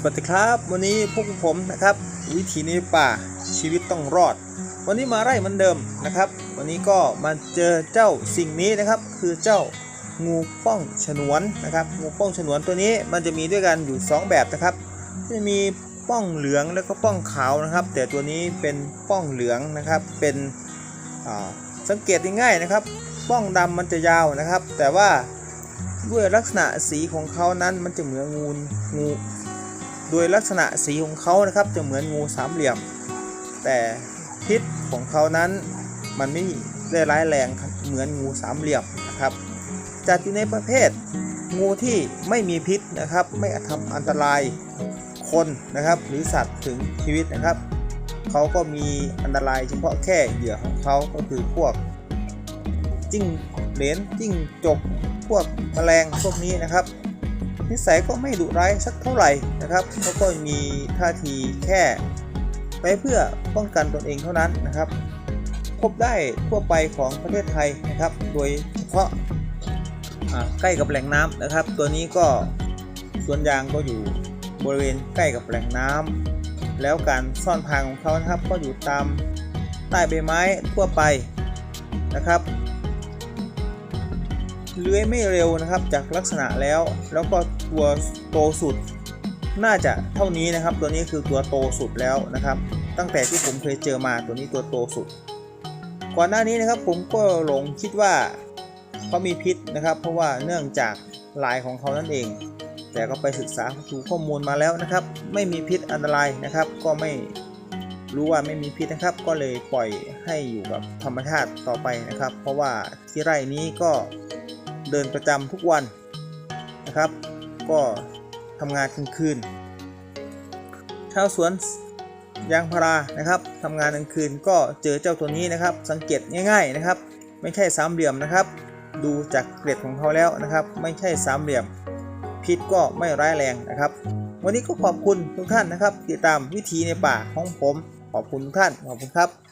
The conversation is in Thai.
สวัสดีครับ วันนี้พวกผมนะครับ วิถีในป่าชีวิตต้องรอด วันนี้มาไร่เหมือนเดิมนะครับ วันนี้ก็มาเจอเจ้าสิ่งนี้นะครับ คือเจ้างูป้องฉนวนนะครับ งูป้องฉนวนตัวนี้มันจะมีด้วยกันอยู่ 2 แบบนะครับจะมีป้องเหลืองแล้วก็ป้องขาวนะครับ แต่ตัวนี้เป็นป้องเหลืองนะครับ เป็นสังเกตง่ายๆนะครับ ป้องดำมันจะยาวนะครับ แต่ว่าด้วยลักษณะสีของเขานั้นมันจะเหมือนงูงู โดยลักษณะสีของเขานะครับจะเหมือนงูสามเหลี่ยม แต่พิษของเขานั้นมันไม่ได้ร้ายแรงเหมือนงูสามเหลี่ยมนะครับจัดอยู่ในประเภทงูที่ไม่มีพิษนะครับ ไม่ทำอันตรายคนนะครับหรือสัตว์ถึงชีวิตนะครับเขาก็มีอันตรายเฉพาะแค่เหยื่อของเขาก็คือพวกจิ้งเหลนจิ้งจกพวกแมลงพวกนี้นะครับ นิสัยก็ไม่ดุร้ายสักเท่าไหร่นะครับเขาก็มีท่าทีแค่ไปเพื่อป้องกันตนเองเท่านั้นนะครับ พบได้ทั่วไปของประเทศไทยนะครับ โดยเฉพาะใกล้กับแหล่งน้ำนะครับ ตัวนี้ก็สวนยางก็อยู่บริเวณใกล้กับแหล่งน้ำแล้วการซ่อนพรางของเขานะครับก็อยู่ตามใต้ใบไม้ทั่วไปนะครับ เลื้อยไม่เร็วนะครับ จากลักษณะแล้ว แล้วก็ตัวโตสุด น่าจะเท่านี้นะครับ ตัวนี้คือตัวโตสุดแล้วนะครับ ตั้งแต่ที่ผมเคยเจอมาตัวนี้ตัวโตสุด ก่อนหน้านี้นะครับผมก็หลงคิดว่าเขามีพิษนะครับ เพราะว่าเนื่องจากลายของเขานั่นเอง แต่ก็ไปศึกษาดูข้อมูลมาแล้วนะครับ ไม่มีพิษอันตรายนะครับ ก็ไม่รู้ว่าไม่มีพิษนะครับ ก็เลยปล่อยให้อยู่กับธรรมชาติต่อไปนะครับ เพราะว่าที่ไร่นี้ก็ เดินประจำทุกวันนะครับ ก็ทำงานกลางคืนชาวสวนยางพารานะครับทำงานกลางคืนก็เจอเจ้าตัวนี้นะครับ สังเกตง่าย ๆนะครับ ไม่ใช่สามเหลี่ยมนะครับ ดูจากเกล็ดของเขาแล้วนะครับ ไม่ใช่สามเหลี่ยม พิษก็ไม่ร้ายแรงนะครับ วันนี้ก็ขอบคุณทุกท่านนะครับ ติดตามวิธีในป่าของผมขอบคุณทุกท่านขอบคุณครับ